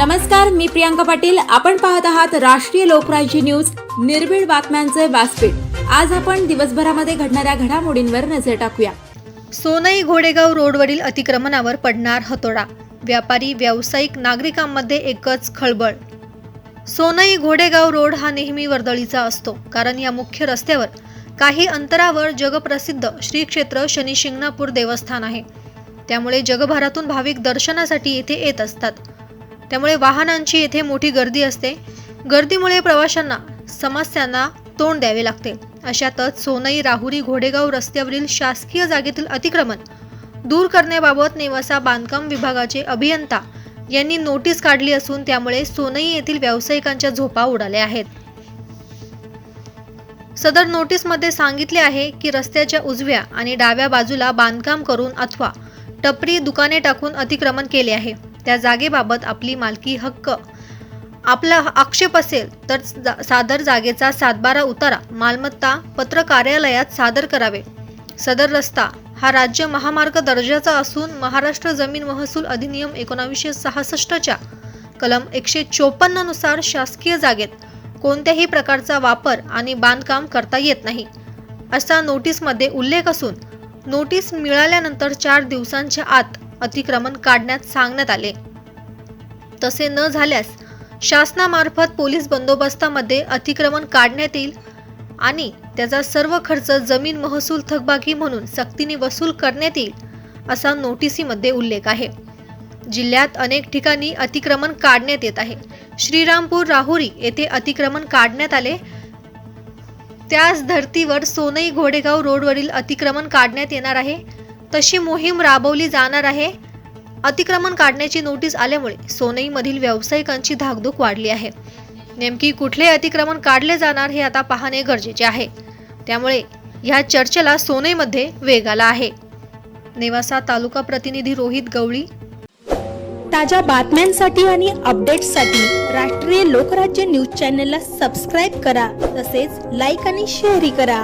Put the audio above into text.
नमस्कार मी प्रियांका पाटील. आपण पाहत आहात राष्ट्रीय लोकराज्य न्यूज. निर्भीड बातम्यांचे व्यासपीठ. आज आपण दिवसभरामध्ये घडणाऱ्या घडामोडींवर नजर टाकूया. सोनई घोडेगाव रोडवरील अतिक्रमणावर पडणार हतोडा. व्यापारी व्यावसायिक नागरिकांमध्ये एकच खळबळ. सोनई घोडेगाव रोड हा नेहमी वर्दळीचा असतो कारण या मुख्य रस्त्यावर काही अंतरावर जगप्रसिद्ध श्री क्षेत्र शनी शिंगणापूर देवस्थान आहे. त्यामुळे जगभरातून भाविक दर्शनासाठी येथे येत असतात. त्यामुळे वाहनांची येथे मोठी गर्दी असते. गर्दीमुळे प्रवाशांना समस्यांना तोंड द्यावे लागते. अशातच सोनई राहुरी घोडेगाव रस्त्यावरील शासकीय जागेतील अतिक्रमण दूर करण्याबाबत नेवासा बांधकाम विभागाचे अभियंता यांनी नोटीस काढली असून त्यामुळे सोनई येथील व्यावसायिकांच्या झोपा उडाल्या आहेत. सदर नोटीसमध्ये सांगितले आहे की रस्त्याच्या उजव्या आणि डाव्या बाजूला बांधकाम करून अथवा टपरी दुकाने टाकून अतिक्रमण केले आहे. त्या जागेबाबत आपली मालकी हक्क. आपला आक्षेप असेल तर जा- सादर जागेचा सातबारा उतारा मालमत्ता पत्र कार्यालयात सादर करावे. सदर रस्ता हा राज्य महामार्ग दर्जाचा असून महाराष्ट्र जमीन महसूल अधिनियम एकोणावीसशे सहासष्टच्या कलम एकशे चोपन्ननुसार शासकीय जागेत कोणत्याही प्रकारचा वापर आणि बांधकाम करता येत नाही. असा नोटीसमध्ये उल्लेख असून नोटीस मिळाल्यानंतर चार दिवसांच्या आत अतिक्रमण काढण्यात सांगण्यात आले. तसे न झाल्यास शासनामार्फत पोलीस बंदोबस्तामध्ये अतिक्रमण काढण्यात येईल आणि त्याचा सर्व खर्च जमीन महसूल थकबाकी म्हणून सक्तीने वसूल करण्यात येईल असा नोटिसीमध्ये उल्लेख आहे. जिल्ह्यात अनेक ठिकाणी अतिक्रमण काढण्यात येत आहे. श्रीरामपूर राहुरी येथे अतिक्रमण काढण्यात आले. त्याच धर्तीवर सोनई घोडेगाव रोडवरील अतिक्रमण काढण्यात येणार आहे. तशी मोहीम राबवली जाणार आहे. अतिक्रमण काढण्याची नोटीस आल्यामुळे सोनईमधील व्यावसायिकांची धाकधूक वाढली आहे. नेमकी कुठले अतिक्रमण काढले जाणार हे आता पाहणे गरजेचे आहे. त्यामुळे ह्या चर्चेला सोनईमध्ये वेग आला आहे. नेवासा तालुका प्रतिनिधी रोहित गवळी. ताज्या बातम्यांसाठी आणि अपडेट्ससाठी राष्ट्रीय लोकराज्य न्यूज चॅनलला सबस्क्राईब करा. तसेच लाईक आणि शेअरही करा.